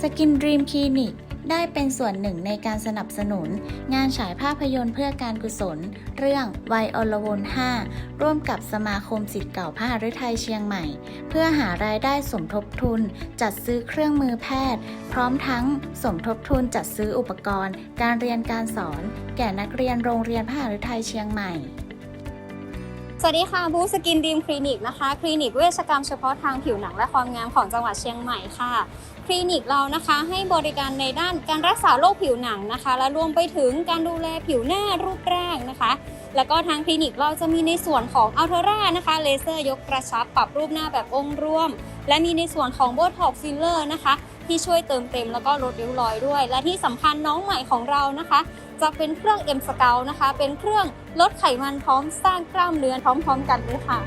สกินดรีมคลินิกได้เป็นส่วนหนึ่งในการสนับสนุน งานฉายภาพยนตร์เพื่อการกุศล เรื่องไวอลวน5 ร่วมกับสมาคมสิทธิ์เก่าพหฤทัยเชียงใหม่ เพื่อหารายได้สมทบทุน จัดซื้อเครื่องมือแพทย์ พร้อมทั้งสมทบทุนจัดซื้ออุปกรณ์ การเรียนการสอน แก่นักเรียนโรงเรียนพหฤทัยเชียงใหม่ สวัสดีค่ะบูสกินดีมคลินิกนะคะคลินิกเวชกรรมเฉพาะทางผิวหนังและความงามของจังหวัดเชียงใหม่ค่ะ คลินิกเรานะคะให้บริการในด้านการรักษาโรคผิวหนังนะคะ และรวมไปถึงการดูแลผิวหน้ารูปร่างนะคะ แล้วก็ทางคลินิกเราจะมีในส่วนของอัลเทอร่านะคะเลเซอร์ยกกระชับปรับรูปหน้าแบบองค์รวม และมีในส่วนของโบท็อกฟิลเลอร์นะคะ ที่ช่วยเติมเต็มแล้วก็ลดริ้วรอยด้วย และที่สำคัญน้องใหม่ของเรานะคะ จะเป็นเครื่องเอ็มสเกลนะคะ เป็นเครื่องลดไขมันพร้อมสร้างกล้ามเนื้อพร้อมๆ กันเลยค่ะ